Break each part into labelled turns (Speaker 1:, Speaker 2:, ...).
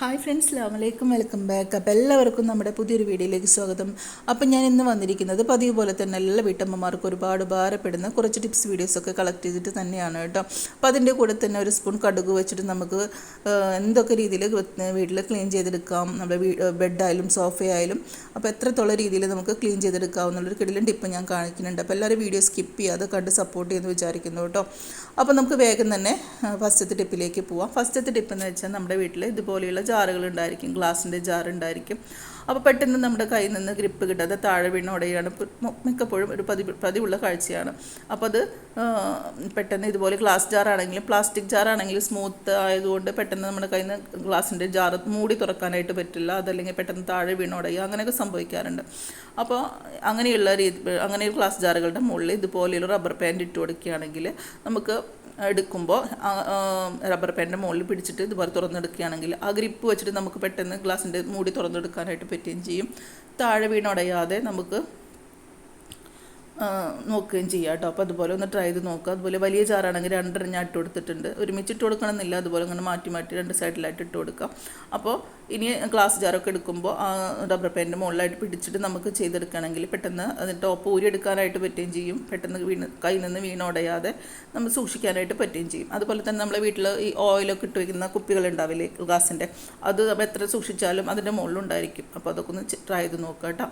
Speaker 1: Hi friends അസ്ലാമലൈക്കും welcome back അപ്പോൾ എല്ലാവർക്കും നമ്മുടെ പുതിയൊരു വീഡിയോയിലേക്ക് സ്വാഗതം. അപ്പം ഞാൻ ഇന്ന് വന്നിരിക്കുന്നത് പതിവ് പോലെ തന്നെ എല്ലാ വീട്ടമ്മമാർക്കും ഒരുപാട് ഉപകാരപ്പെടുന്ന കുറച്ച് ടിപ്സ് വീഡിയോസൊക്കെ കളക്ട് ചെയ്തിട്ട് തന്നെയാണ് കേട്ടോ. അപ്പോൾ അതിന്റെ കൂടെ തന്നെ ഒരു സ്പൂൺ കടുക് വെച്ചിട്ട് നമുക്ക് എന്തൊക്കെ രീതിയിൽ വീട്ടിൽ ക്ലീൻ ചെയ്തെടുക്കാം. നമ്മുടെ ബെഡായാലും സോഫയായാലും അപ്പോൾ എത്രത്തോളം രീതിയിൽ നമുക്ക് ക്ലീൻ ചെയ്തെടുക്കാവുന്നുള്ളൊരു കിടിലൻ ടിപ്പ് ഞാൻ കാണിക്കുന്നുണ്ട്. അപ്പോൾ എല്ലാവരും വീഡിയോ സ്കിപ്പ് ചെയ്യാതെ കണ്ട് സപ്പോർട്ട് ചെയ്യുമെന്ന് വിചാരിക്കുന്നു കേട്ടോ. അപ്പോൾ നമുക്ക് വേഗം തന്നെ ഫസ്റ്റത്തെ ടിപ്പിലേക്ക് പോവാം. ഫസ്റ്റത്തെ ടിപ്പ് എന്ന് വെച്ചാൽ നമ്മുടെ വീട്ടിൽ ഇതുപോലെയുള്ള ജാറുകൾ ഉണ്ടായിരിക്കും ഗ്ലാസിന്റെ ജാർ ഉണ്ടായിരിക്കും അപ്പോൾ പെട്ടെന്ന് നമ്മുടെ കയ്യിൽ നിന്ന് ഗ്രിപ്പ് കിട്ടാതെ താഴെ വീണ് ഉടയാണ് മിക്കപ്പോഴും ഒരു പതി പതിവുള്ള കാഴ്ചയാണ്. അപ്പോൾ അത് പെട്ടെന്ന് ഇതുപോലെ ഗ്ലാസ് ജാറാണെങ്കിലും പ്ലാസ്റ്റിക് ജാറാണെങ്കിലും സ്മൂത്ത് ആയതുകൊണ്ട് പെട്ടെന്ന് നമ്മുടെ കയ്യിൽ നിന്ന് ഗ്ലാസിന്റെ ജാർ മൂടി തുറക്കാനായിട്ട് പറ്റില്ല. അതല്ലെങ്കിൽ പെട്ടെന്ന് താഴെ വീണ് ഉടയുക. അങ്ങനെയൊക്കെ സംഭവിക്കാറുണ്ട്. അപ്പോൾ അങ്ങനെയുള്ള രീതി അങ്ങനെ ഗ്ലാസ് ജാറുകളുടെ മുകളിൽ ഇതുപോലെയുള്ള റബ്ബർ പാന്റ് ഇട്ട് കൊടുക്കുകയാണെങ്കിൽ നമുക്ക് എടുക്കുമ്പോൾ റബ്ബർ പാന്റിന്റെ മുകളിൽ പിടിച്ചിട്ട് ഇതുപോലെ തുറന്നെടുക്കുകയാണെങ്കിൽ ആ ഗ്രിപ്പ് വെച്ചിട്ട് നമുക്ക് പെട്ടെന്ന് ഗ്ലാസിന്റെ മൂടി തുറന്നെടുക്കാനായിട്ട് പറ്റുകയും ചെയ്യും. താഴെ വീണടയാതെ നമുക്ക് നോക്കുകയും ചെയ്യാം കേട്ടോ. അപ്പോൾ അതുപോലെ ഒന്ന് ട്രൈ ചെയ്ത് നോക്കുക. അതുപോലെ വലിയ ചാറാണെങ്കിൽ രണ്ടെണ്ണം ഞാൻ ഇട്ട് കൊടുത്തിട്ടുണ്ട് ഒരുമിച്ച് ഇട്ട് കൊടുക്കണമെന്നില്ല. അതുപോലെ അങ്ങനെ മാറ്റി മാറ്റി രണ്ട് സൈഡിലായിട്ട് ഇട്ട് കൊടുക്കാം. അപ്പോൾ ഇനി ഗ്ലാസ് ജാറൊക്കെ എടുക്കുമ്പോൾ ആ റബ്ബർ പേന്റെ മുകളിലായിട്ട് പിടിച്ചിട്ട് നമുക്ക് ചെയ്തെടുക്കുകയാണെങ്കിൽ പെട്ടെന്ന് അതിന്റെ ടോപ്പ് ഊരി എടുക്കാനായിട്ട് പറ്റുകയും ചെയ്യും. പെട്ടെന്ന് വീണ് കയ്യിൽ നിന്ന് വീണോടയാതെ നമ്മൾ സൂക്ഷിക്കാനായിട്ട് പറ്റുകയും ചെയ്യും. അതുപോലെ തന്നെ നമ്മളെ വീട്ടിൽ ഈ ഓയിലൊക്കെ ഇട്ട് വയ്ക്കുന്ന കുപ്പികളുണ്ടാവില്ലേ ഗ്ലാസിന്റെ അത് നമ്മൾ എത്ര സൂക്ഷിച്ചാലും അതിന്റെ മുകളിലുണ്ടായിരിക്കും. അപ്പോൾ അതൊക്കെ ഒന്ന് ട്രൈ ചെയ്ത് നോക്കുക കേട്ടോ.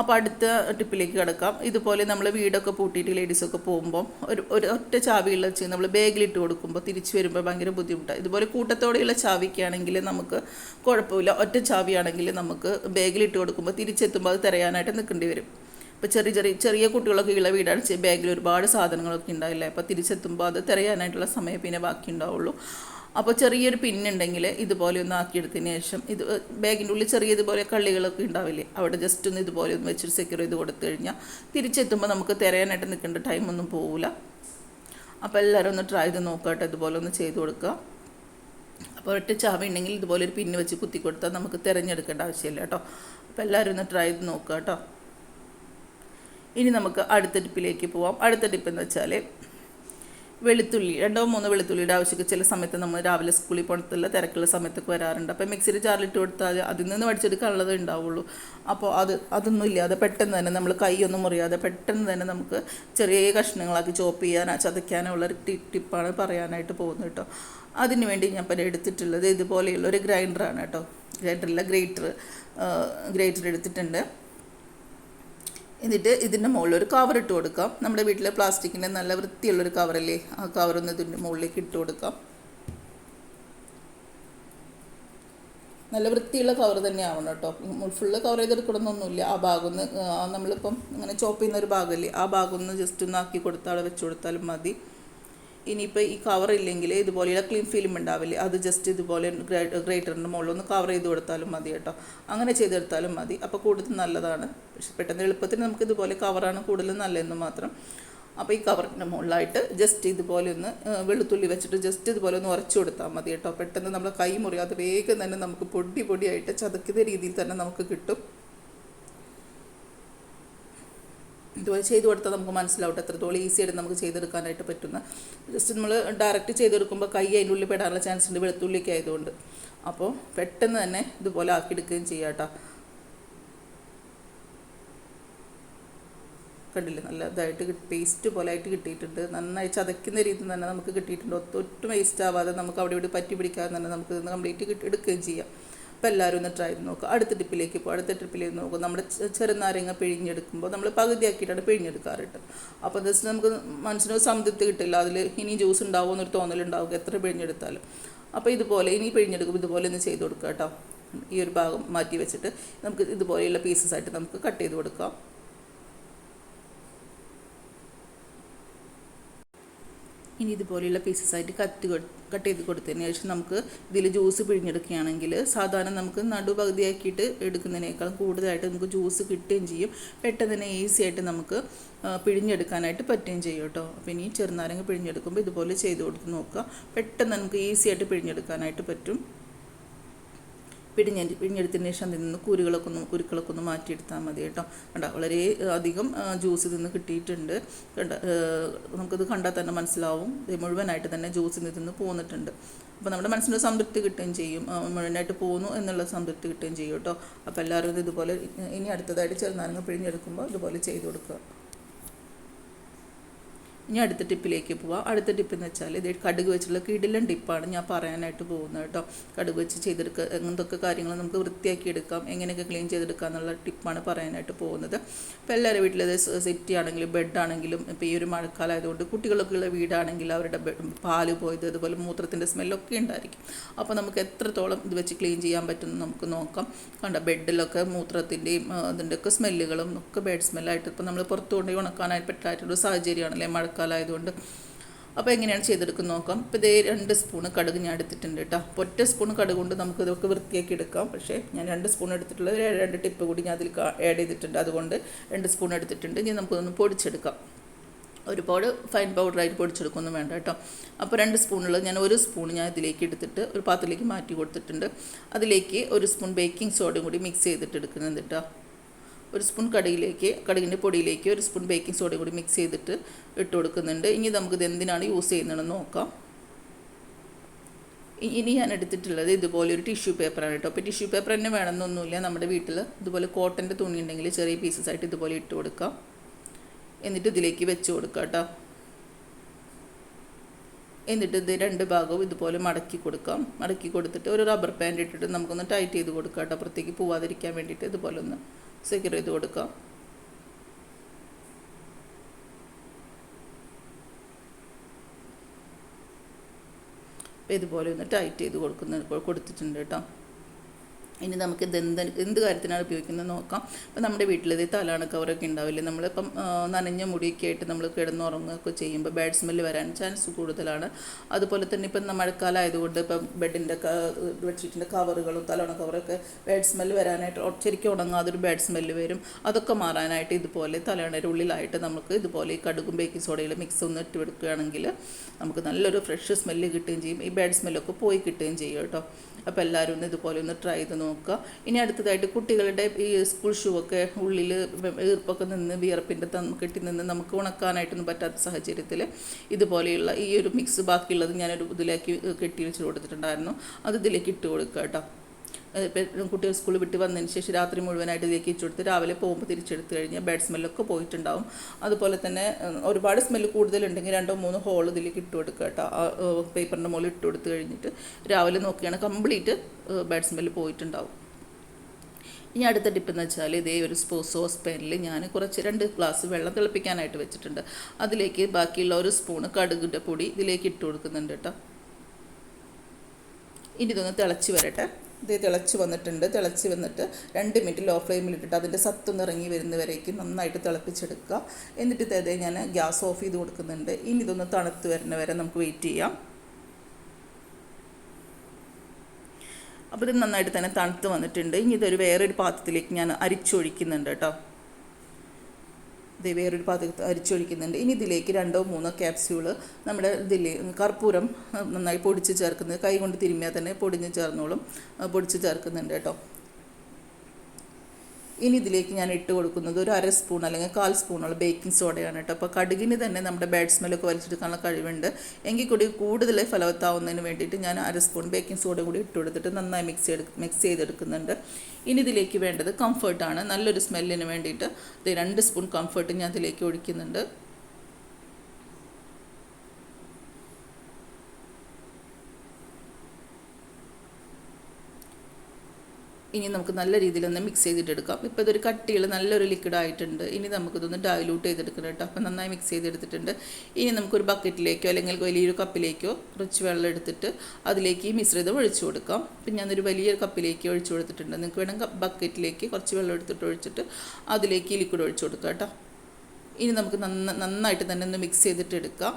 Speaker 1: അപ്പോൾ അടുത്ത ടിപ്പിലേക്ക് കിടക്കാം. ഇതുപോലെ നമ്മൾ വീടൊക്കെ പൂട്ടിയിട്ട് ലേഡീസൊക്കെ പോകുമ്പോൾ ഒരു ഒരു ഒറ്റ ചാവിയുള്ള വെച്ച് നമ്മൾ ബാഗിലിട്ട് കൊടുക്കുമ്പോൾ തിരിച്ചു വരുമ്പോൾ ഭയങ്കര ബുദ്ധിമുട്ടാണ് ഇതുപോലെ കൂട്ടത്തോടെയുള്ള ചാവിക്കാണെങ്കിൽ നമുക്ക് കുഴപ്പമില്ല. ഒറ്റ ചാവിയാണെങ്കിൽ നമുക്ക് ബാഗിലിട്ട് കൊടുക്കുമ്പോൾ തിരിച്ചെത്തുമ്പോൾ അത് തിരയാനായിട്ട് നിൽക്കേണ്ടി വരും. ഇപ്പോൾ ചെറിയ ചെറിയ ചെറിയ കുട്ടികളൊക്കെ ഉള്ള വീടാണ്. ബാഗിൽ ഒരുപാട് സാധനങ്ങളൊക്കെ ഉണ്ടാവില്ലേ? അപ്പോൾ തിരിച്ചെത്തുമ്പോൾ അത് തിരയാനായിട്ടുള്ള സമയം പിന്നെ ബാക്കി ഉണ്ടാവുള്ളൂ അപ്പോൾ ചെറിയൊരു പിന്നുണ്ടെങ്കിൽ ഇതുപോലെ ഒന്ന് ആക്കിയെടുത്തതിന് ശേഷം ഇത് ബാഗിന്റെ ഉള്ളിൽ ചെറിയ ഇതുപോലെ കള്ളികളൊക്കെ ഉണ്ടാവില്ലേ? അവിടെ ജസ്റ്റ് ഒന്ന് ഇതുപോലെ ഒന്ന് വെച്ചിട്ട് സെക്യൂർ ചെയ്ത് കൊടുത്തു കഴിഞ്ഞാൽ തിരിച്ചെത്തുമ്പോൾ നമുക്ക് തിരയാനായിട്ട് നിൽക്കേണ്ട ടൈമൊന്നും പോവില്ല അപ്പോൾ എല്ലാവരും ഒന്ന് ട്രൈ ചെയ്ത് നോക്കാട്ടെ ഇതുപോലെ ഒന്ന് ചെയ്ത് കൊടുക്കുക അപ്പോൾ ഒറ്റ ചാവി ഉണ്ടെങ്കിൽ ഇതുപോലെ ഒരു പിന്ന് വെച്ച് കുത്തി കൊടുത്താൽ നമുക്ക് തിരഞ്ഞെടുക്കേണ്ട ആവശ്യമില്ല കേട്ടോ. അപ്പോൾ എല്ലാവരും ഒന്ന് ട്രൈ ചെയ്ത് നോക്കുക കേട്ടോ ഇനി നമുക്ക് അടുത്ത ടിപ്പിലേക്ക് പോവാം. അടുത്ത ടിപ്പ് എന്ന് വെച്ചാൽ വെളുത്തുള്ളി രണ്ടോ മൂന്നോ വെളുത്തുള്ളിയുടെ ആവശ്യമൊക്കെ ചില സമയത്ത് നമ്മൾ രാവിലെ സ്കൂളിൽ പോകത്തുള്ള തിരക്കുള്ള സമയത്തൊക്കെ വരാറുണ്ട്. അപ്പോൾ മിക്സിയിൽ ചാറിലിട്ട് കൊടുത്താൽ അതിൽ നിന്ന് പഠിച്ചെടുക്കാനുള്ളത് ഉണ്ടാവുള്ളൂ. അപ്പോൾ അത് അതൊന്നും ഇല്ലാതെ പെട്ടെന്ന് തന്നെ നമ്മൾ കൈയൊന്നും മുറിയാതെ പെട്ടെന്ന് തന്നെ നമുക്ക് ചെറിയ കഷ്ണങ്ങളാക്കി ചോപ്പ് ചെയ്യാനോ ചതയ്ക്കാനോ ഉള്ള ഒരു ടിപ്പാണ് പറയാനായിട്ട് പോകുന്നത് കേട്ടോ. അതിന് വേണ്ടി ഞാൻ പിന്നെ എടുത്തിട്ടുള്ളത് ഇതുപോലെയുള്ള ഒരു ഗ്രൈൻഡറാണ് കേട്ടോ. ഗ്രൈൻഡറില്ല ഗ്രേറ്റർ ഗ്രേറ്റർ എടുത്തിട്ടുണ്ട്. എന്നിട്ട് ഇതിന്റെ മുകളിൽ ഒരു കവർ ഇട്ട് കൊടുക്കാം. നമ്മുടെ വീട്ടിലെ പ്ലാസ്റ്റിക്കിന്റെ നല്ല വൃത്തിയുള്ളൊരു കവറല്ലേ ആ കവറൊന്ന് ഇതിന്റെ മുകളിലേക്ക് ഇട്ട് കൊടുക്കാം. നല്ല വൃത്തിയുള്ള കവർ തന്നെ ആവണം കേട്ടോ. ഫുള്ള് കവർ ചെയ്തെടുക്കണമെന്നൊന്നുമില്ല. ആ ഭാഗം ഒന്ന് നമ്മളിപ്പം ഇങ്ങനെ ചോപ്പ് ചെയ്യുന്ന ഒരു ഭാഗമല്ലേ? ആ ഭാഗം ഒന്ന് ജസ്റ്റ് ഒന്ന് ആക്കി കൊടുത്താൽ വെച്ച് കൊടുത്താലും മതി. ഇനിയിപ്പോൾ ഈ കവർ ഇല്ലെങ്കിൽ ഇതുപോലെയുള്ള ക്ലീൻ ഫിലിം ഉണ്ടാവില്ലേ? അത് ജസ്റ്റ് ഇതുപോലെ ഗ്രേറ്ററിന്റെ മുകളിൽ ഒന്ന് കവർ ചെയ്ത് കൊടുത്താലും മതി കേട്ടോ. അങ്ങനെ ചെയ്തെടുത്താലും മതി. അപ്പോൾ കൂടുതൽ നല്ലതാണ്. പക്ഷെ പെട്ടെന്ന് എളുപ്പത്തിന് നമുക്ക് ഇതുപോലെ കവറാണ് കൂടുതൽ നല്ലതെന്ന് മാത്രം. അപ്പോൾ ഈ കവറിന്റെ മുകളിലായിട്ട് ജസ്റ്റ് ഇതുപോലെ ഒന്ന് വെളുത്തുള്ളി വെച്ചിട്ട് ജസ്റ്റ് ഇതുപോലെ ഒന്ന് ഉരച്ചു കൊടുത്താൽ മതി കേട്ടോ. പെട്ടെന്ന് നമ്മൾ കൈ മുറിയാതെ വേഗം തന്നെ നമുക്ക് പൊടി പൊടിയായിട്ട് ചതക്കുന്ന രീതിയിൽ തന്നെ നമുക്ക് കിട്ടും. ഇതുപോലെ ചെയ്ത് കൊടുത്താൽ നമുക്ക് മനസ്സിലാവട്ടെ എത്രത്തോളം ഈസി ആയിട്ട് നമുക്ക് ചെയ്തെടുക്കാനായിട്ട് പറ്റുന്ന. ജസ്റ്റ് നമ്മൾ ഡയറക്റ്റ് ചെയ്തെടുക്കുമ്പോൾ കൈ അതിന്റെ ഉള്ളിൽ പെടാനുള്ള ചാൻസ് ഉണ്ട് വെളുത്തുള്ളിയൊക്കെ ആയതുകൊണ്ട്. അപ്പോൾ പെട്ടെന്ന് തന്നെ ഇതുപോലെ ആക്കിയെടുക്കുകയും ചെയ്യാം കേട്ടോ. കണ്ടില്ലേ? നല്ല ഇതായിട്ട് പേസ്റ്റ് പോലെ ആയിട്ട് കിട്ടിയിട്ടുണ്ട്. നന്നായി ചതയ്ക്കുന്ന രീതിയിൽ തന്നെ നമുക്ക് കിട്ടിയിട്ടുണ്ട്. ഒത്തൊട്ടും വേസ്റ്റ് ആവാതെ നമുക്ക് അവിടെ ഇവിടെ പറ്റി പിടിക്കാതെ തന്നെ നമുക്ക് കംപ്ലീറ്റ് എടുക്കുകയും ചെയ്യാം. അപ്പോൾ എല്ലാവരും ഒന്ന് ട്രൈ ചെയ്ത് നോക്കുക അടുത്ത ട്രിപ്പിലേക്ക് പോകും അടുത്ത ട്രിപ്പിലേക്ക് നോക്കും. നമ്മൾ ചെറുനാരങ്ങ പിഴിഞ്ഞെടുക്കുമ്പോൾ നമ്മൾ പകുതിയാക്കിയിട്ടാണ് പിഴിഞ്ഞെടുക്കാറുണ്ട് അപ്പോൾ ജസ്റ്റ് നമുക്ക് മനസ്സിന് സംതൃപ്തി കിട്ടില്ല. അതിൽ ഇനി ജ്യൂസ് ഉണ്ടാവുമോ എന്നൊരു തോന്നലുണ്ടാവുക. എത്ര പിഴിഞ്ഞെടുത്താലും. അപ്പോൾ ഇതുപോലെ ഇനി പിഴിഞ്ഞെടുക്കുമ്പോൾ ഇതുപോലെ ഒന്ന് ചെയ്ത് കൊടുക്കുക കേട്ടോ. ഈ ഒരു ഭാഗം മാറ്റി വെച്ചിട്ട് നമുക്ക് ഇതുപോലെയുള്ള പീസസ് ആയിട്ട് നമുക്ക് കട്ട് ചെയ്ത് കൊടുക്കാം. ഇനി ഇതുപോലെയുള്ള പീസസ് ആയിട്ട് കട്ട് കട്ട് ചെയ്ത് കൊടുത്തതിന് ശേഷം നമുക്ക് ഇതിൽ ജ്യൂസ് പിഴിഞ്ഞെടുക്കുകയാണെങ്കിൽ സാധാരണ നമുക്ക് നടുപകുതിയാക്കിയിട്ട് എടുക്കുന്നതിനേക്കാളും കൂടുതലായിട്ട് നമുക്ക് ജ്യൂസ് കിട്ടുകയും ചെയ്യും. പെട്ടെന്ന് തന്നെ ഈസി ആയിട്ട് നമുക്ക് പിഴിഞ്ഞെടുക്കാനായിട്ട് പറ്റുകയും ചെയ്യും കേട്ടോ. അപ്പോൾ ഇനി ചെറുനാരങ്ങ പിഴിഞ്ഞെടുക്കുമ്പോൾ ഇതുപോലെ ചെയ്ത് കൊടുത്ത് നോക്കുക. പെട്ടെന്ന് നമുക്ക് ഈസി ആയിട്ട് പിഴിഞ്ഞെടുക്കാനായിട്ട് പറ്റും. പിഴിഞ്ഞ പിഴിഞ്ഞെടുത്തതിന് ശേഷം അതിൽ നിന്ന് കുരുകളൊക്കെ ഒന്ന് കുരുക്കളൊക്കെ ഒന്ന് മാറ്റിയെടുത്താൽ മതി കേട്ടോ. കണ്ട? വളരെ അധികം ജ്യൂസ് ഇതിൽ നിന്ന് കിട്ടിയിട്ടുണ്ട്. കണ്ട? നമുക്കത് കണ്ടാൽ തന്നെ മനസ്സിലാവും. ഇത് മുഴുവനായിട്ട് തന്നെ ജ്യൂസ് ഇതിൽ നിന്ന് പോന്നിട്ടുണ്ട്. അപ്പോൾ നമ്മുടെ മനസ്സിന് സംതൃപ്തി കിട്ടുകയും ചെയ്യും. മുഴുവനായിട്ട് പോകുന്നു എന്നുള്ള സംതൃപ്തി കിട്ടുകയും ചെയ്യും കേട്ടോ. അപ്പോൾ എല്ലാവരും ഇതുപോലെ ഇനി അടുത്തതായിട്ട് ചെറുനാരങ്ങ പിഴിഞ്ഞെടുക്കുമ്പോൾ ഇതുപോലെ ചെയ്ത് കൊടുക്കുക. ഇനി അടുത്ത ടിപ്പിലേക്ക് പോവാം. അടുത്ത ടിപ്പ് എന്ന് വെച്ചാൽ ഇത് കടുക് വെച്ചുള്ള കിടിലൻ ടിപ്പാണ് ഞാൻ പറയാനായിട്ട് പോകുന്നത് കേട്ടോ. കടുക് വെച്ച് ചെയ്തെടുക്കുക എന്തൊക്കെ കാര്യങ്ങൾ നമുക്ക് വൃത്തിയാക്കി എടുക്കാം എങ്ങനെയൊക്കെ ക്ലീൻ ചെയ്തെടുക്കാം എന്നുള്ള ടിപ്പാണ് പറയാനായിട്ട് പോകുന്നത്. ഇപ്പോൾ എല്ലാവരുടെ വീട്ടിലത് സെറ്റി ആണെങ്കിലും ബെഡ് ആണെങ്കിലും ഇപ്പോൾ ഈ ഒരു മഴക്കാലം ആയതുകൊണ്ട് കുട്ടികളൊക്കെ ഉള്ള വീടാണെങ്കിൽ അവരുടെ പാൽ പോയത് അതുപോലെ മൂത്രത്തിന്റെ സ്മെല്ലൊക്കെ ഉണ്ടായിരിക്കും. അപ്പോൾ നമുക്ക് എത്രത്തോളം ഇത് വെച്ച് ക്ലീൻ ചെയ്യാൻ പറ്റുമെന്ന് നമുക്ക് നോക്കാം. കണ്ട ബെഡിലൊക്കെ മൂത്രത്തിന്റെയും അതിന്റെയൊക്കെ സ്മെല്ലുകളും ഒക്കെ ബെഡ് സ്മെല്ലായിട്ട് ഇപ്പോൾ നമ്മൾ പുറത്തു ഉണക്കാനായിട്ട് പറ്റാത്തൊരു സാഹചര്യമാണല്ലേ? മഴക്കാലമായതുകൊണ്ട് അപ്പോൾ എങ്ങനെയാണ് ചെയ്തെടുക്കുന്നത് നോക്കാം. ഇപ്പോൾ ഇതേ രണ്ട് സ്പൂണ് കടുക് ഞാൻ എടുത്തിട്ടുണ്ട് കേട്ടോ. അപ്പോൾ ഒറ്റ സ്പൂൺ കടുക് കൊണ്ട് നമുക്ക് ഇതൊക്കെ വൃത്തിയാക്കി എടുക്കാം. പക്ഷേ ഞാൻ രണ്ട് സ്പൂൺ എടുത്തിട്ടുള്ളത് രണ്ട് ടിപ്പ് കൂടി ഞാൻ അതിൽ ആഡ് ചെയ്തിട്ടുണ്ട്. അതുകൊണ്ട് രണ്ട് സ്പൂൺ എടുത്തിട്ടുണ്ട്. ഇനി നമുക്കൊന്ന് പൊടിച്ചെടുക്കാം. ഒരുപാട് ഫൈൻ പൗഡറായിട്ട് പൊടിച്ചെടുക്കൊന്നും വേണ്ട കേട്ടോ. അപ്പോൾ രണ്ട് സ്പൂണുള്ളത് ഞാൻ ഒരു സ്പൂൺ ഞാൻ ഇതിലേക്ക് എടുത്തിട്ട് ഒരു പാത്രത്തിലേക്ക് മാറ്റി കൊടുത്തിട്ടുണ്ട്. അതിലേക്ക് ഒരു സ്പൂൺ ബേക്കിംഗ് സോഡയും കൂടി മിക്സ് ചെയ്തിട്ട് എടുക്കുന്നുണ്ട് കേട്ടോ. ഒരു സ്പൂൺ കടുകിലേക്ക് കടുകിന്റെ പൊടിയിലേക്ക് ഒരു സ്പൂൺ ബേക്കിംഗ് സോഡയും കൂടി മിക്സ് ചെയ്തിട്ട് ഇട്ട് കൊടുക്കുന്നുണ്ട്. ഇനി നമുക്കിത് എന്തിനാണ് യൂസ് ചെയ്യുന്നതെന്ന് നോക്കാം. ഇനി ഞാൻ എടുത്തിട്ടുള്ളത് ഇതുപോലെ ഒരു ടിഷ്യൂ പേപ്പറാണ് കേട്ടോ. അപ്പോൾ ടിഷ്യൂ പേപ്പർ തന്നെ വേണമെന്നൊന്നുമില്ല. നമ്മുടെ വീട്ടിൽ ഇതുപോലെ കോട്ടന്റെ തുണി ഉണ്ടെങ്കിൽ ചെറിയ പീസസ് ആയിട്ട് ഇതുപോലെ ഇട്ട് കൊടുക്കാം. എന്നിട്ട് ഇതിലേക്ക് വെച്ച് കൊടുക്കാം കേട്ടോ. എന്നിട്ട് ഇത് രണ്ട് ഭാഗവും ഇതുപോലെ മടക്കി കൊടുക്കാം. മടക്കി കൊടുത്തിട്ട് ഒരു റബ്ബർ പാന്റ് ഇട്ടിട്ട് നമുക്കൊന്ന് ടൈറ്റ് ചെയ്ത് കൊടുക്കാം കേട്ടോ. അപ്പുറത്തേക്ക് പോവാതിരിക്കാൻ വേണ്ടിയിട്ട് ഇതുപോലെ ഒന്ന് സെക്യൂർ ചെയ്ത് കൊടുക്കാം. അപ്പോൾ ഇതുപോലെ ഒന്ന് ടൈറ്റ് ചെയ്ത് കൊടുക്കുന്ന കൊടുത്തിട്ടുണ്ട് കേട്ടോ. ഇനി നമുക്ക് ഇത് എന്ത് എന്ത് കാര്യത്തിനാണ് ഉപയോഗിക്കുന്നത് നോക്കാം. ഇപ്പം നമ്മുടെ വീട്ടിലിത് തലാണ് കവറൊക്കെ ഉണ്ടാവില്ലേ? നമ്മളിപ്പം നനഞ്ഞ മുടിയൊക്കെ ആയിട്ട് നമ്മൾ കിടന്നുറങ്ങുകയൊക്കെ ചെയ്യുമ്പോൾ ബാഡ് സ്മെല്ല് വരാൻ ചാൻസ് കൂടുതലാണ്. അതുപോലെ തന്നെ ഇപ്പം മഴക്കാലം ആയതുകൊണ്ട് ഇപ്പം ബെഡിന്റെ ബെഡ്ഷീറ്റിന്റെ കവറുകളും തലോണ കവറൊക്കെ ബാഡ് സ്മെല്ല് വരാനായിട്ട് ശരിക്കും ഉണങ്ങാതൊരു ബാഡ് സ്മെല്ല് വരും. അതൊക്കെ മാറാനായിട്ട് ഇതുപോലെ തലയണയുടെ ഉള്ളിലായിട്ട് നമുക്ക് ഇതുപോലെ ഈ കടുകും ബേക്കിംഗ് സോഡയിൽ മിക്സ് ഒന്ന് ഇട്ട് കൊടുക്കുകയാണെങ്കിൽ നമുക്ക് നല്ലൊരു ഫ്രഷ് സ്മെല്ല് കിട്ടുകയും ചെയ്യും. ഈ ബാഡ് സ്മെല്ലൊക്കെ പോയി കിട്ടുകയും ചെയ്യും കേട്ടോ. അപ്പോൾ എല്ലാവരും ഒന്ന് ഇതുപോലെ ഒന്ന് ട്രൈ ചെയ്ത് നോക്കുക. ഇനി അടുത്തതായിട്ട് കുട്ടികളുടെ ഈ സ്കൂൾ ഷൂ ഒക്കെ ഉള്ളിൽ ഈർപ്പൊക്കെ നിന്ന് വിയർപ്പിന്റെ കെട്ടി നിന്ന് നമുക്ക് ഉണക്കാനായിട്ടൊന്നും പറ്റാത്ത സാഹചര്യത്തിൽ ഇതുപോലെയുള്ള ഈ ഒരു മിക്സ് ബാക്കിയുള്ളത് ഞാനൊരു ഇതിലേക്ക് കെട്ടി വെച്ച് കൊടുത്തിട്ടുണ്ടായിരുന്നു. അത് ഇതിലേക്ക് ഇട്ട് കൊടുക്കുക കേട്ടോ. കുട്ടികൾ സ്കൂളിൽ വിട്ട് വന്നതിന് ശേഷം രാത്രി മുഴുവനായിട്ട് ഇതിലേക്ക് ഇട്ട് രാവിലെ പോകുമ്പോൾ തിരിച്ചെടുത്ത് കഴിഞ്ഞാൽ ബാഡ് സ്മെല്ലൊക്കെ പോയിട്ടുണ്ടാവും. അതുപോലെ തന്നെ ഒരുപാട് സ്മെല്ല് കൂടുതലുണ്ടെങ്കിൽ രണ്ടോ മൂന്നോ ഹോൾ ഇതിലേക്ക് ഇട്ട് കൊടുക്കുക കേട്ടോ. പേപ്പറിന്റെ മുകളിൽ ഇട്ട് കൊടുത്ത് കഴിഞ്ഞിട്ട് രാവിലെ നോക്കിയാണ് കംപ്ലീറ്റ് ബാഡ് സ്മെല്ല് പോയിട്ടുണ്ടാവും. ഇനി അടുത്ത ടിപ്പ് എന്ന് വെച്ചാൽ ഇതേ ഒരു സ്പോ സോസ് പാനിൽ ഞാൻ കുറച്ച് രണ്ട് ഗ്ലാസ് വെള്ളം തിളപ്പിക്കാനായിട്ട് വെച്ചിട്ടുണ്ട്. അതിലേക്ക് ബാക്കിയുള്ള ഒരു സ്പൂണ് കടുകിന്റെ പൊടി ഇതിലേക്ക് ഇട്ട് കൊടുക്കുന്നുണ്ട് കേട്ടോ. ഇനി ഇതൊന്ന് തിളച്ച് വരട്ടെ. ഇത് തിളച്ച് വന്നിട്ടുണ്ട്. തിളച്ച് വന്നിട്ട് രണ്ട് മിനിറ്റ് ലോ ഫ്ലെയിമിൽ ഇട്ടിട്ട് അതിന്റെ സത്തൊന്ന് ഇറങ്ങി വരുന്നവരേക്കും നന്നായിട്ട് തിളപ്പിച്ചെടുക്കുക. എന്നിട്ട് ഇതേ ഞാൻ ഗ്യാസ് ഓഫ് ചെയ്ത് കൊടുക്കുന്നുണ്ട്. ഇനി ഇതൊന്ന് തണുത്ത് വരുന്ന വരെ നമുക്ക് വെയിറ്റ് ചെയ്യാം. അപ്പോൾ ഇത് നന്നായിട്ട് തന്നെ തണുത്ത് വന്നിട്ടുണ്ട്. ഇനി ഇതൊരു വേറൊരു പാത്രത്തിലേക്ക് ഞാൻ അരിച്ചൊഴിക്കുന്നുണ്ട് കേട്ടോ. ഇത് വേറൊരു പാത്രത്തിൽ അരിച്ചൊഴിക്കുന്നുണ്ട് ഇനി ഇതിലേക്ക് രണ്ടോ മൂന്നോ ക്യാപ്സ്യൂൾ നമ്മുടെ ഇതിൽ കർപ്പൂരം നന്നായി പൊടിച്ച് ചേർക്കുന്നത്. കൈ കൊണ്ട് തിരുമ്മിയാൽ തന്നെ പൊടിഞ്ഞ് ചേർന്നോളും. പൊടിച്ച് ചേർക്കുന്നുണ്ട് കേട്ടോ. ഇനി ഇതിലേക്ക് ഞാൻ ഇട്ട് കൊടുക്കുന്നത് ഒരു അര സ്പൂൺ അല്ലെങ്കിൽ കാൽ സ്പൂണുള്ള ബേക്കിംഗ് സോഡയാണ് കേട്ടോ. അപ്പോൾ കടുകിന് തന്നെ നമ്മുടെ ബാഡ് സ്മെല്ലൊക്കെ വലിച്ചെടുക്കാനുള്ള കഴിവുണ്ട്. എങ്കിൽ കൂടി കൂടുതൽ ഫലവത്താവുന്നതിന് വേണ്ടിയിട്ട് ഞാൻ അര സ്പൂൺ ബേക്കിംഗ് സോഡ കൂടി ഇട്ട് കൊടുത്തിട്ട് നന്നായി മിക്സ് ചെയ്ത് മിക്സ് ചെയ്തെടുക്കുന്നുണ്ട്. ഇനി ഇതിലേക്ക് വേണ്ടത് കംഫർട്ടാണ് നല്ലൊരു സ്മെല്ലിന് വേണ്ടിയിട്ട് രണ്ട് സ്പൂൺ കംഫർട്ട് ഞാൻ ഇതിലേക്ക് ഒഴിക്കുന്നുണ്ട്. ഇനി നമുക്ക് നല്ല രീതിയിൽ ഒന്ന് മിക്സ് ചെയ്തിട്ടെടുക്കാം. ഇപ്പോൾ ഇതൊരു കട്ടിയുള്ള നല്ലൊരു ലിക്വിഡ് ആയിട്ടുണ്ട്. ഇനി നമുക്കിതൊന്ന് ഡൈലൂട്ട് ചെയ്തെടുക്കണം കേട്ടോ. അപ്പോൾ നന്നായി മിക്സ് ചെയ്തെടുത്തിട്ടുണ്ട്. ഇനി നമുക്കൊരു ബക്കറ്റിലേക്കോ അല്ലെങ്കിൽ വലിയൊരു കപ്പിലേക്കോ കുറച്ച് വെള്ളം എടുത്തിട്ട് അതിലേക്ക് ഈ മിശ്രിതം ഒഴിച്ചു കൊടുക്കാം. പിന്നെ ഞാനൊരു വലിയൊരു കപ്പിലേക്ക് ഒഴിച്ചു കൊടുത്തിട്ടുണ്ട്. നിങ്ങൾക്ക് വേണമെങ്കിൽ ബക്കറ്റിലേക്ക് കുറച്ച് വെള്ളം എടുത്തിട്ട് ഒഴിച്ചിട്ട് അതിലേക്ക് ഈ ലിക്വിഡ് ഒഴിച്ചു കൊടുക്കാം കേട്ടോ. ഇനി നമുക്ക് നന്ന നന്നായിട്ട് തന്നെ ഒന്ന് മിക്സ് ചെയ്തിട്ട് എടുക്കാം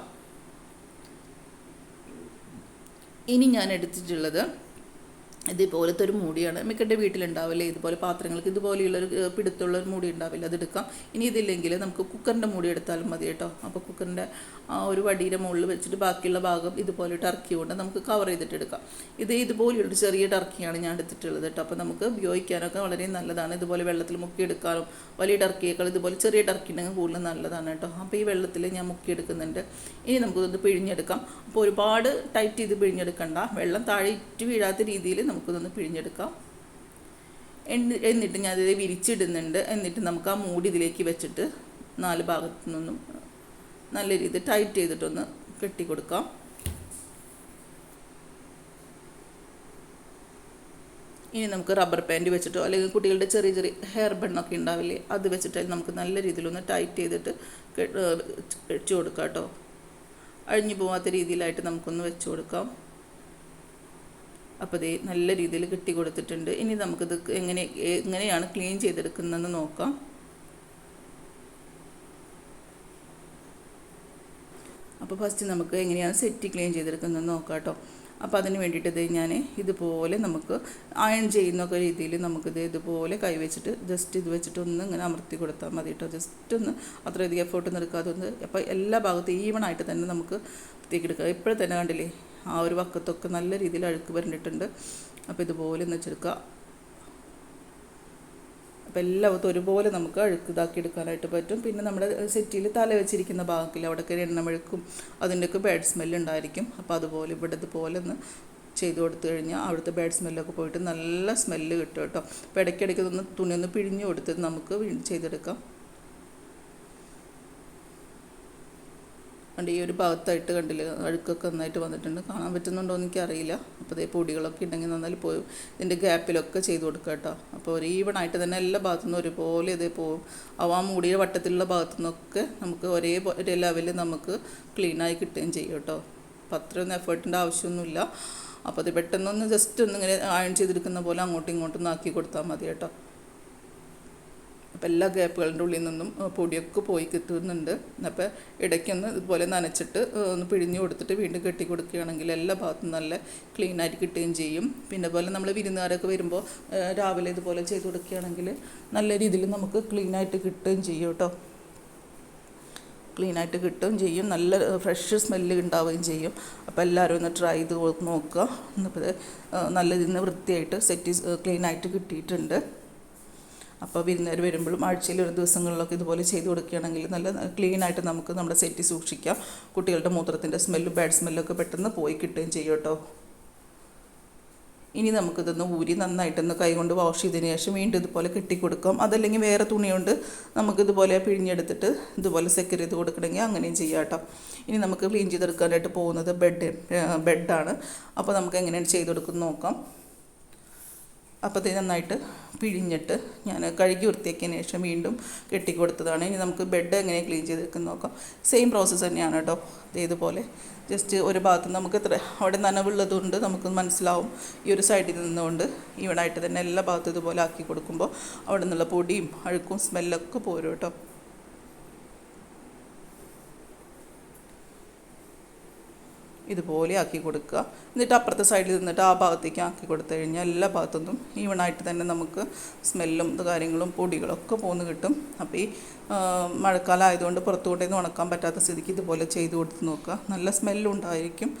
Speaker 1: ഇനി ഞാൻ എടുത്തിട്ടുള്ളത് ഇതുപോലത്തെ ഒരു മൂടിയാണ്. മിക്കന്റെ വീട്ടിലുണ്ടാവില്ലേ? ഇതുപോലെ പാത്രങ്ങൾക്ക് ഇതുപോലെയുള്ള ഒരു പിടുത്തുള്ള ഒരു മൂടി ഉണ്ടാവില്ല. അതെടുക്കാം ഇനി ഇതില്ലെങ്കിൽ നമുക്ക് കുക്കറിന്റെ മൂടി എടുത്താലും മതി കേട്ടോ. അപ്പോൾ കുക്കറിന്റെ ഒരു വടിയുടെ മുകളിൽ വെച്ചിട്ട് ബാക്കിയുള്ള ഭാഗം ഇതുപോലെ ടർക്കി കൊണ്ട് നമുക്ക് കവർ ചെയ്തിട്ട് എടുക്കാം. ഇത് ഇതുപോലെയുള്ളൊരു ചെറിയ ടർക്കിയാണ് ഞാൻ എടുത്തിട്ടുള്ളത് കേട്ടോ. അപ്പോൾ നമുക്ക് ഉപയോഗിക്കാനൊക്കെ വളരെ നല്ലതാണ്. ഇതുപോലെ വെള്ളത്തിൽ മുക്കിയെടുക്കാനും വലിയ ടർക്കിയേക്കാൾ ഇതുപോലെ ചെറിയ ടർക്കി ഉണ്ടെങ്കിൽ കൂടുതൽ നല്ലതാണ് കേട്ടോ. അപ്പോൾ ഈ വെള്ളത്തിൽ ഞാൻ മുക്കിയെടുക്കുന്നുണ്ട് ഇനി നമുക്കിതൊന്ന് പിഴിഞ്ഞെടുക്കാം. അപ്പോൾ ഒരുപാട് ടൈറ്റ് ചെയ്ത് പിഴിഞ്ഞെടുക്കണ്ട. വെള്ളം താഴെ ഇറ്റ് വീഴാത്ത രീതിയിൽ നമുക്കിതൊന്ന് പിഴിഞ്ഞെടുക്കാം. എന്നി- എന്നിട്ട് ഞാൻ ഇത് വിരിച്ചിടുന്നുണ്ട്. എന്നിട്ട് നമുക്ക് ആ മൂടി ഇതിലേക്ക് വെച്ചിട്ട് നാല് ഭാഗത്തു നിന്നും നല്ല രീതിയിൽ ടൈറ്റ് ചെയ്തിട്ടൊന്ന് കെട്ടി കൊടുക്കാം ഇനി നമുക്ക് റബ്ബർ പാന്റ് വെച്ചിട്ടോ അല്ലെങ്കിൽ കുട്ടികളുടെ ചെറിയ ചെറിയ ഹെയർ ബണ്ണൊക്കെ ഉണ്ടാവില്ലേ അത് വെച്ചിട്ട് നമുക്ക് നല്ല രീതിയിലൊന്ന് ടൈറ്റ് ചെയ്തിട്ട് കെ- ഏഹ് വെച്ച് കൊടുക്കാം കേട്ടോ. അഴിഞ്ഞു പോവാത്ത രീതിയിലായിട്ട് നമുക്കൊന്ന് വെച്ച് കൊടുക്കാം. അപ്പോൾ ഇത് നല്ല രീതിയിൽ കിട്ടി കൊടുത്തിട്ടുണ്ട്. ഇനി നമുക്കിത് എങ്ങനെ എങ്ങനെയാണ് ക്ലീൻ ചെയ്തെടുക്കുന്നതെന്ന് നോക്കാം. അപ്പോൾ ഫസ്റ്റ് നമുക്ക് എങ്ങനെയാണ് സെറ്റ് ക്ലീൻ ചെയ്തെടുക്കുന്നതെന്ന് നോക്കാം കേട്ടോ. അപ്പോൾ അതിന് വേണ്ടിയിട്ട് ഞാൻ ഇതുപോലെ നമുക്ക് അയൺ ചെയ്യുന്ന ഒക്കെ രീതിയിൽ നമുക്കിത് ഇതുപോലെ കൈവച്ചിട്ട് ജസ്റ്റ് ഇത് വെച്ചിട്ട് ഒന്ന് ഇങ്ങനെ അമർത്തി കൊടുത്താൽ മതി കേട്ടോ. ജസ്റ്റ് ഒന്ന് അത്രയധികം എഫേർട്ട് ഒന്നും എടുക്കാതെ ഒന്ന് അപ്പോൾ എല്ലാ ഭാഗത്തും ഈവൺ ആയിട്ട് തന്നെ നമുക്ക് വൃത്തിയാക്കിയെടുക്കുക ഇപ്പോഴത്തന്നെ കണ്ടില്ലേ ആ ഒരു വക്കത്തൊക്കെ നല്ല രീതിയിൽ അഴുക്ക് വരണ്ടിട്ടുണ്ട്. അപ്പോൾ ഇതുപോലെ ഒന്ന് വെച്ചെടുക്കുക. അപ്പോൾ എല്ലാവർക്കും ഒരുപോലെ നമുക്ക് അഴുക്ക് ഇതാക്കി എടുക്കാനായിട്ട് പറ്റും. പിന്നെ നമ്മുടെ സെറ്റിയിൽ തല വെച്ചിരിക്കുന്ന ഭാഗത്തിൽ അവിടെയൊക്കെ എണ്ണമെഴുക്കും അതിന്റെയൊക്കെ ബാഡ് സ്മെല്ല് ഉണ്ടായിരിക്കും. അപ്പോൾ അതുപോലെ ഇവിടെ ഇതുപോലെ ഒന്ന് ചെയ്ത് കൊടുത്തു കഴിഞ്ഞാൽ അവിടുത്തെ ബാഡ് സ്മെല്ലൊക്കെ പോയിട്ട് നല്ല സ്മെല്ല് കിട്ടും കേട്ടോ. അപ്പോൾ ഇടയ്ക്കിടയ്ക്ക് ഇതൊന്ന് തുണി ഒന്ന് പിഴിഞ്ഞ് കൊടുത്ത് നമുക്ക് ചെയ്തെടുക്കാം. കണ്ട് ഈ ഒരു ഭാഗത്തായിട്ട് കണ്ടില്ല അഴുക്കൊക്കെ നന്നായിട്ട് വന്നിട്ടുണ്ട്. കാണാൻ പറ്റുന്നുണ്ടോ എന്ന് എനിക്കറിയില്ല. അപ്പോൾ ഇതേ പൊടികളൊക്കെ ഉണ്ടെങ്കിൽ നന്നായി പോയി ഇതിന്റെ ഗ്യാപ്പിലൊക്കെ ചെയ്ത് കൊടുക്കുക കേട്ടോ. അപ്പോൾ ഒരു ഈവൺ ആയിട്ട് തന്നെ എല്ലാ ഭാഗത്തു നിന്നും ഒരുപോലെ ഇതേ പോവും അവ ആ മൂടിയ വട്ടത്തിലുള്ള ഭാഗത്തു നിന്നൊക്കെ നമുക്ക് ഒരേ ഒരു ലെവലിൽ നമുക്ക് ക്ലീനായി കിട്ടുകയും ചെയ്യും കേട്ടോ. അപ്പോൾ അത്രയൊന്നും എഫേർട്ടിന്റെ ആവശ്യമൊന്നുമില്ല. അപ്പോൾ അത് പെട്ടെന്നൊന്ന് ജസ്റ്റ് ഒന്ന് ഇങ്ങനെ അയൺ ചെയ്തെടുക്കുന്ന പോലെ അങ്ങോട്ടും ഇങ്ങോട്ടും ആക്കി കൊടുത്താൽ മതി കേട്ടോ. അപ്പോൾ എല്ലാ ഗ്യാപ്പുകളുടെ ഉള്ളിൽ നിന്നും പൊടിയൊക്കെ പോയി കിട്ടുന്നുണ്ട്. അപ്പോൾ ഇടയ്ക്കൊന്ന് ഇതുപോലെ നനച്ചിട്ട് ഒന്ന് പിഴിഞ്ഞ് കൊടുത്തിട്ട് വീണ്ടും കെട്ടി കൊടുക്കുകയാണെങ്കിൽ എല്ലാ ഭാഗത്തും നല്ല ക്ലീൻ ആയിട്ട് കിട്ടുകയും ചെയ്യും. പിന്നെ പോലെ നമ്മൾ വിരുന്നുകാരൊക്കെ വരുമ്പോൾ രാവിലെ ഇതുപോലെ ചെയ്ത് കൊടുക്കുകയാണെങ്കിൽ നല്ല രീതിയിൽ നമുക്ക് ക്ലീൻ ആയിട്ട് കിട്ടുകയും ചെയ്യും കേട്ടോ ക്ലീനായിട്ട് കിട്ടുകയും ചെയ്യും. നല്ല ഫ്രഷ് സ്മെല്ല് ഉണ്ടാവുകയും ചെയ്യും. അപ്പോൾ എല്ലാവരും ഒന്ന് ട്രൈ ചെയ്ത് നോക്കുക. നല്ല രീതിയിൽ വൃത്തിയായിട്ട് സെറ്റ് ക്ലീനായിട്ട് കിട്ടിയിട്ടുണ്ട്. അപ്പോൾ വിരുന്നുകാർ വരുമ്പോഴും ആഴ്ചയിൽ ഒരു ദിവസങ്ങളിലൊക്കെ ഇതുപോലെ ചെയ്ത് കൊടുക്കുകയാണെങ്കിൽ നല്ല ക്ലീൻ ആയിട്ട് നമുക്ക് നമ്മുടെ സെറ്റ് സൂക്ഷിക്കാം. കുട്ടികളുടെ മൂത്രത്തിന്റെ സ്മെല്ലും ബാഡ് സ്മെല്ലൊക്കെ പെട്ടെന്ന് പോയി കിട്ടുകയും ചെയ്യും കേട്ടോ. ഇനി നമുക്കിതൊന്ന് ഊരി നന്നായിട്ടൊന്ന് കൈകൊണ്ട് വാഷ് ചെയ്തതിന് ശേഷം വീണ്ടും ഇതുപോലെ കെട്ടിക്കൊടുക്കാം. അതല്ലെങ്കിൽ വേറെ തുണി കൊണ്ട് നമുക്കിതുപോലെ പിഴിഞ്ഞെടുത്തിട്ട് ഇതുപോലെ സെക്യൂർ ചെയ്ത് കൊടുക്കണമെങ്കിൽ അങ്ങനെയും ചെയ്യാം കേട്ടോ. ഇനി നമുക്ക് ക്ലീൻ ചെയ്തെടുക്കാനായിട്ട് പോകുന്നത് ബെഡ് ബെഡാണ് അപ്പോൾ നമുക്ക് എങ്ങനെയാണ് ചെയ്ത് കൊടുക്കുന്നത് നോക്കാം. അപ്പോൾ ഇത് നന്നായിട്ട് പിഴിഞ്ഞിട്ട് ഞാൻ കഴുകി വൃത്തിയാക്കിയതിന് ശേഷം വീണ്ടും കെട്ടിക്കൊടുത്തതാണ്. ഇനി നമുക്ക് ബെഡ് എങ്ങനെ ക്ലീൻ ചെയ്തെടുക്കുന്ന നോക്കാം. സെയിം പ്രോസസ്സ് തന്നെയാണ് കേട്ടോ ദേ ഇതുപോലെ ജസ്റ്റ് ഒരു ഭാഗത്ത് നമുക്ക് എത്ര അവിടെ നനവുള്ളതുകൊണ്ട് നമുക്ക് മനസ്സിലാവും. ഈ ഒരു സൈഡിൽ നിന്നുകൊണ്ട് ഈവണായിട്ട് തന്നെ എല്ലാ ഭാഗത്തും ഇതുപോലെ ആക്കി കൊടുക്കുമ്പോൾ അവിടെ നിന്നുള്ള പൊടിയും അഴുക്കും സ്മെല്ലൊക്കെ പോരും കേട്ടോ ഇതുപോലെ ആക്കി കൊടുക്കുക. എന്നിട്ട് അപ്പുറത്തെ സൈഡിൽ നിന്നിട്ട് ആ ഭാഗത്തേക്ക് ആക്കി കൊടുത്തു കഴിഞ്ഞാൽ എല്ലാ ഭാഗത്തുനിന്നും ഈവണായിട്ട് തന്നെ നമുക്ക് സ്മെല്ലും കാര്യങ്ങളും പൊടികളൊക്കെ പോന്ന് കിട്ടും. അപ്പോൾ ഈ മഴക്കാലം ആയതുകൊണ്ട് പുറത്തു ഉണക്കാൻ പറ്റാത്ത സ്ഥിതിക്ക് ഇതുപോലെ ചെയ്ത് കൊടുത്ത് നോക്കുക. നല്ല സ്മെല്ലും ഉണ്ടായിരിക്കും.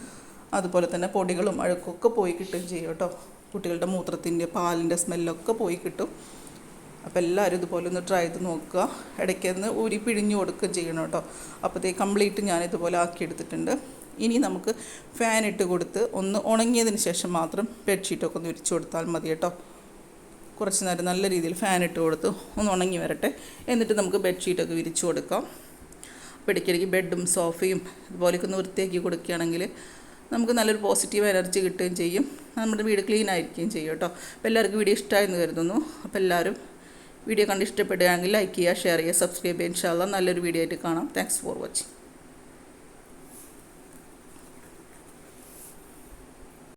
Speaker 1: അതുപോലെ തന്നെ പൊടികളും അഴുക്കൊക്കെ പോയി കിട്ടുകയും ചെയ്യും കേട്ടോ. കുട്ടികളുടെ മൂത്രത്തിന്റെ പാലിന്റെ സ്മെല്ലൊക്കെ പോയി കിട്ടും. അപ്പോൾ എല്ലാവരും ഇതുപോലെ ഒന്ന് ട്രൈ ചെയ്ത് നോക്കുക. ഇടയ്ക്കൊന്ന് ഊരി പിഴിഞ്ഞ് കൊടുക്കുകയും ചെയ്യണം കേട്ടോ. അപ്പോഴത്തേക്ക് കംപ്ലീറ്റ് ഞാൻ ഇതുപോലെ ആക്കിയെടുത്തിട്ടുണ്ട്. ഇനി നമുക്ക് ഫാൻ ഇട്ട് കൊടുത്ത് ഒന്ന് ഉണങ്ങിയതിന് ശേഷം മാത്രം ബെഡ്ഷീറ്റൊക്കെ ഒന്ന് വിരിച്ചു കൊടുത്താൽ മതി കേട്ടോ. കുറച്ച് നേരം നല്ല രീതിയിൽ ഫാൻ ഇട്ട് കൊടുത്ത് ഒന്ന് ഉണങ്ങി വരട്ടെ. എന്നിട്ട് നമുക്ക് ബെഡ്ഷീറ്റൊക്കെ വിരിച്ചു കൊടുക്കാം. അപ്പോൾ ഇടയ്ക്കിടയ്ക്ക് ബെഡും സോഫയും ഇതുപോലെയൊക്കെ ഒന്ന് വൃത്തിയാക്കി കൊടുക്കുകയാണെങ്കിൽ നമുക്ക് നല്ലൊരു പോസിറ്റീവ് എനർജി കിട്ടുകയും ചെയ്യും. നമ്മുടെ വീട് ക്ലീൻ ആയിരിക്കുകയും ചെയ്യും കേട്ടോ. അപ്പോൾ എല്ലാവർക്കും വീഡിയോ ഇഷ്ടമായെന്ന് കരുതുന്നു. അപ്പോൾ എല്ലാവരും വീഡിയോ കണ്ട് ഇഷ്ടപ്പെടുകയാണെങ്കിൽ ലൈക്ക് ചെയ്യുക ഷെയർ ചെയ്യുക സബ്സ്ക്രൈബ് ചെയ്യുക. ഇൻഷാല്ല നല്ലൊരു വീഡിയോ ആയിട്ട് കാണാം. Thanks for watching